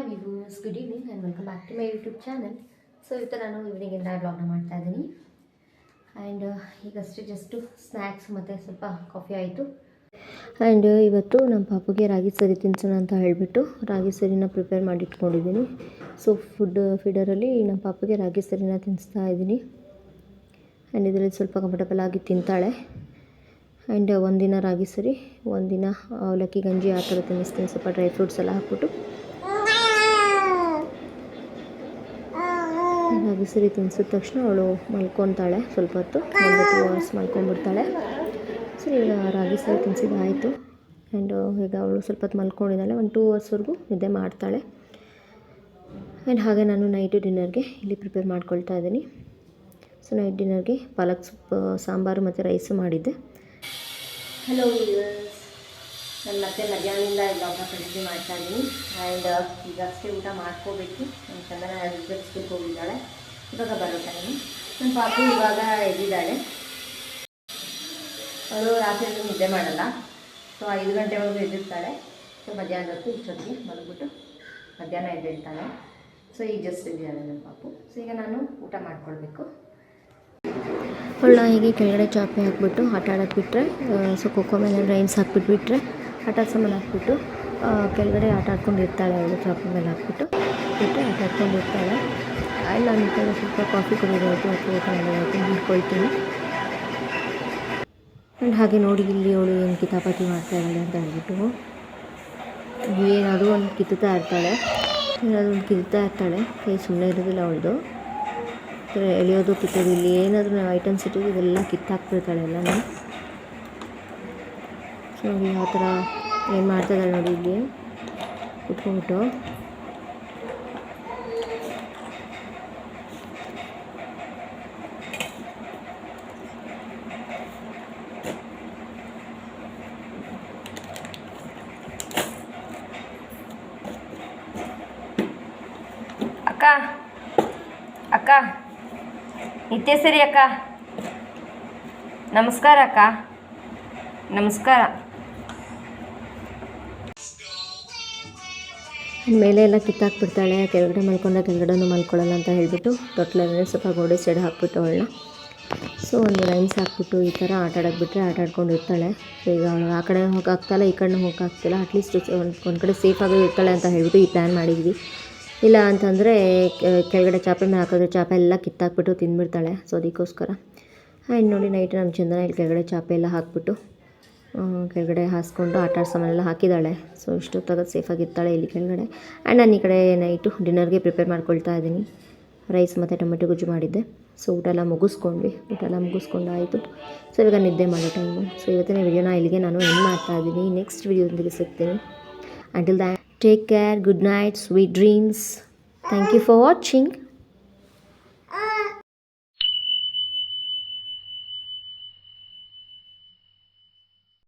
Hi viewers good evening and welcome back to my YouTube channel so ಇವತ್ತು ನಾನು ಈವ್ನಿಂಗಿಂದ ಬ್ಲಾಗ್ನ ಮಾಡ್ತಾ ಇದ್ದೀನಿ. ಆ್ಯಂಡ್ ಈಗಷ್ಟೇ ಜಸ್ಟು ಸ್ನ್ಯಾಕ್ಸ್ ಮತ್ತು ಸ್ವಲ್ಪ ಕಾಫಿ ಆಯಿತು. ಆ್ಯಂಡ್ ಇವತ್ತು ನಮ್ಮ ಪಾಪುಗೆ ರಾಗಿ ಸರಿ ತಿನ್ಸೋಣ ಅಂತ ಹೇಳಿಬಿಟ್ಟು ರಾಗಿ ಸರಿನ ಪ್ರಿಪೇರ್ ಮಾಡಿ ಇಟ್ಕೊಂಡಿದ್ದೀನಿ. ಸೊ ಫುಡ್ ಫೀಡರಲ್ಲಿ ನಮ್ಮ ಪಾಪುಗೆ ರಾಗಿ ಸರಿನ ತಿನ್ನಿಸ್ತಾ ಇದ್ದೀನಿ. ಆ್ಯಂಡ್ ಇದರಲ್ಲಿ ಸ್ವಲ್ಪ ಕಂಫರ್ಟಬಲ್ ಆಗಿ ತಿಂತಾಳೆ. ಆ್ಯಂಡ್ ಒಂದಿನ ರಾಗಿ ಸರಿ, ಒಂದಿನ ಅವಲಕ್ಕಿ ಗಂಜಿ ಆ ಥರ ತಿನ್ನಿಸ್ತೀನಿ. ಸ್ವಲ್ಪ ಡ್ರೈ ಫ್ರೂಟ್ಸ್ ಎಲ್ಲ ಹಾಕ್ಬಿಟ್ಟು. ರಾಗಿ ಸರಿ ತಿನ್ಸಿದ ತಕ್ಷಣ ಅವಳು ಮಲ್ಕೊತಾಳೆ ಸ್ವಲ್ಪ ಹೊತ್ತು. ಒಂದು ಟೂ ಅವರ್ಸ್ ಮಲ್ಕೊಂಡ್ಬಿಡ್ತಾಳೆ. ಸೊ ಈಗ ರಾಗಿ ಸರಿ ತಿನ್ಸಿದ್ದಾಯಿತು ಆ್ಯಂಡ್ ಈಗ ಅವಳು ಸ್ವಲ್ಪ ಹೊತ್ತು ಮಲ್ಕೊಂಡಿದ್ದಾಳೆ. ಒಂದು ಟೂ ಅವರ್ಸ್ವರೆಗೂ ನಿದ್ದೆ ಮಾಡ್ತಾಳೆ. ಆ್ಯಂಡ್ ಹಾಗೆ ನಾನು ನೈಟು ಡಿನ್ನರ್ಗೆ ಇಲ್ಲಿ ಪ್ರಿಪೇರ್ ಮಾಡ್ಕೊಳ್ತಾ ಇದ್ದೀನಿ. ಸೊ ನೈಟ್ ಡಿನ್ನರ್ಗೆ ಪಾಲಕ್ ಸೊಪ್ಪು ಸಾಂಬಾರು ಮತ್ತು ರೈಸು ಮಾಡಿದ್ದೆ. ಹಲೋ ನಾನು ಮತ್ತೆ ಮಧ್ಯಾಹ್ನದಿಂದ ಬ್ಲಾಗ್ನ ಕಂಟಿನ್ಯೂ ಮಾಡ್ತಾ ಇದ್ದೀನಿ. ಆ್ಯಂಡ್ ಈಗ ಅಷ್ಟೇ ಊಟ ಮಾಡ್ಕೋಬೇಕು. ನನ್ನ ಚಂದನ ಸ್ಕೂಲ್ಗೆ ಹೋಗಿದ್ದಾಳೆ. ಇವಾಗ ಬರೋ ಟೈಮು ನನ್ನ ಪಾಪು ಇವಾಗ ಎದ್ದಿದ್ದಾಳೆ. ಅವರು ರಾತ್ರಿ ಹೊತ್ತು ನಿದ್ದೆ ಮಾಡಲ್ಲ. ಸೊ, ಐದು ಗಂಟೆವರೆಗೂ ಎದ್ದಿರ್ತಾಳೆ. ಸೊ, ಮಧ್ಯಾಹ್ನ ಹೊತ್ತು ಇಷ್ಟೊತ್ತಿಗೆ ಮಲಗ್ಬಿಟ್ಟು ಮಧ್ಯಾಹ್ನ ಎದ್ದಿರ್ತಾಳೆ ಸೊ, ಈಗ ಜಸ್ಟ್ ಎದ್ದಿದ್ದಾಳೆ ನನ್ನ ಪಾಪು. ಸೊ, ಈಗ ನಾನು ಊಟ ಮಾಡ್ಕೊಳ್ಬೇಕು. ಅವಳನ್ನ ಹೀಗೆ ಕೆಳಗಡೆ ಚಾಪೆ ಹಾಕ್ಬಿಟ್ಟು ಆಟ ಆಡೋಕ್ಕೆ ಬಿಟ್ಟರೆ ಸೊ, ಖೋಖೋ ಮೇಲೆ ರೈನ್ಸ್ ಹಾಕ್ಬಿಟ್ಬಿಟ್ರೆ ಆಟ ಸಾಮಾನು ಹಾಕ್ಬಿಟ್ಟು ಕೆಳಗಡೆ ಆಟ ಆಡ್ಕೊಂಡು ಇರ್ತಾಳೆ ಅವಳು ಚಾಪೆ ಮೇಲೆ ಹಾಕ್ಬಿಟ್ಟು. ಬಿಟ್ಟರೆ ಆಟ ಆಡ್ಕೊಂಡು ಈ ಕಡೆ ಸ್ವಲ್ಪ ಕಾಫಿ ಕುಡಿಯೋದಾಯಿತು ಅಥವಾ ಊಟ ಆ್ಯಂಡ್ ಹಾಗೆ ನೋಡಿ ಇಲ್ಲಿ ಅವಳು ಏನು ಕಿತಾಪತಿ ಮಾಡ್ತಾ ಇದ್ದಾಳೆ ಅಂತ ಹೇಳ್ಬಿಟ್ಟು. ಏನಾದರೂ ಒಂದು ಕಿತ್ತುತ್ತಾ ಇರ್ತಾಳೆ. ಏನಾದರೂ ಒಂದು ಕಿತ್ತಾ ಇರ್ತಾಳೆ. ಕೈ ಸುಮ್ಮನೆ ಇರೋದಿಲ್ಲ ಅವಳದು. ಎಳೆಯೋದು, ಕಿತ್ತೋದು, ಇಲ್ಲಿ ಏನಾದರೂ ನಾವು ಐಟಮ್ಸ್ ಇಟ್ಟಿದ್ದು, ಇದೆಲ್ಲ ಕಿತ್ತಾಕ್ಬಿಡ್ತಾಳೆ ಎಲ್ಲನೂ ಸೊ ಯಾವ ಥರ ಏನು ಮಾಡ್ತಾಯಿದ್ದಾಳೆ ನೋಡಿ ಇಲ್ಲಿ. ಕುತ್ಕೊಂಡ್ಬಿಟ್ಟು ಅಕ್ಕ ಅಕ್ಕ. ನಿತ್ಯ ಸರಿ ಅಕ್ಕ. ನಮಸ್ಕಾರ ಅಕ್ಕ. ನಮಸ್ಕಾರ. ಮೇಲೆ ಎಲ್ಲ ಕಿತ್ತಾಕ್ಬಿಡ್ತಾಳೆ. ಕೆಳಗಡೆ ಮಲ್ಕೊಂಡ ಕೆಳಗಡೆನೂ ಮಲ್ಕೊಳ್ಳಲ್ಲ ಅಂತ ಹೇಳಿಬಿಟ್ಟು ತೊಟ್ಲಲ್ಲೇ ಸ್ವಲ್ಪ ಗೋಡೆ ಸೈಡ್ ಹಾಕ್ಬಿಟ್ಟು ಅವಳನ್ನ. ಸೊ ಒಂದು ಲೈನ್ಸ್ ಹಾಕ್ಬಿಟ್ಟು ಈ ಥರ ಆಟ ಆಡೋಕ್ಬಿಟ್ರೆ ಆಟ ಆಡ್ಕೊಂಡು ಇರ್ತಾಳೆ. ಈಗ ಅವಳು ಆ ಕಡೆ ಹೋಗಾಗ್ತಾಯಿಲ್ಲ ಈ ಕಡೆ ಹೋಗಾಗ್ತಿಲ್ಲ ಅಟ್ಲೀಸ್ಟ್ ಒಂದು ಒಂದು ಕಡೆ ಸೇಫಾಗಿ ಇರ್ತಾಳೆ ಅಂತ ಹೇಳ್ಬಿಟ್ಟು ಈ ಪ್ಲ್ಯಾನ್ ಮಾಡಿದ್ವಿ. ಇಲ್ಲ ಅಂತಂದರೆ ಕೆಳಗಡೆ ಚಾಪೆ ಮೇಲೆ ಹಾಕಿದ್ರೆ ಚಾಪೆ ಎಲ್ಲ ಕಿತ್ತಾಕ್ಬಿಟ್ಟು ತಿಂದ್ಬಿಡ್ತಾಳೆ. ಸೊ, ಅದಕ್ಕೋಸ್ಕರ. ಆ್ಯಂಡ್ ನೋಡಿ ನೈಟ್ ನಮ್ಮ ಚಂದನ ಇಲ್ಲಿ ಕೆಳಗಡೆ ಚಾಪೆ ಎಲ್ಲ ಹಾಕ್ಬಿಟ್ಟು ಕೆಳಗಡೆ ಹಾಸ್ಕೊಂಡು ಆಟ ಆಡೋ ಸಾಮಾನೆಲ್ಲ ಹಾಕಿದ್ದಾಳೆ. ಸೊ ಸೇಫಾಗಿ ಸೇಫಾಗಿರ್ತಾಳೆ ಇಲ್ಲಿ ಕೆಳಗಡೆ. ಆ್ಯಂಡ್ ನಾನು ಈ ಕಡೆ ನೈಟು ಡಿನ್ನರ್ಗೆ ಪ್ರಿಪೇರ್ ಮಾಡ್ಕೊಳ್ತಾ ಇದ್ದೀನಿ. ರೈಸ್ ಮತ್ತು ಟೊಮೆಟೊ ಗೊಜ್ಜು ಮಾಡಿದ್ದೆ. ಸೊ, ಊಟ ಎಲ್ಲ ಮುಗಿಸ್ಕೊಂಡ್ವಿ. ಊಟ ಎಲ್ಲ ಮುಗಿಸ್ಕೊಂಡು ಆಯಿತು ಸೊ, ಇವಾಗ ನಿದ್ದೆ ಮಾಡೋ ಟೈಮು ಸೊ ಇವತ್ತಿನ ವಿಡಿಯೋನ ಇಲ್ಲಿಗೆ ನಾನು ಎಂಡ್ ಮಾಡ್ತಾ ಇದ್ದೀನಿ. ನೆಕ್ಸ್ಟ್ ವಿಡಿಯೋದೊಂದಿಗೆ ಸಿಗ್ತೀನಿ. Until that Take care. Good night. Sweet dreams. Thank you for watching.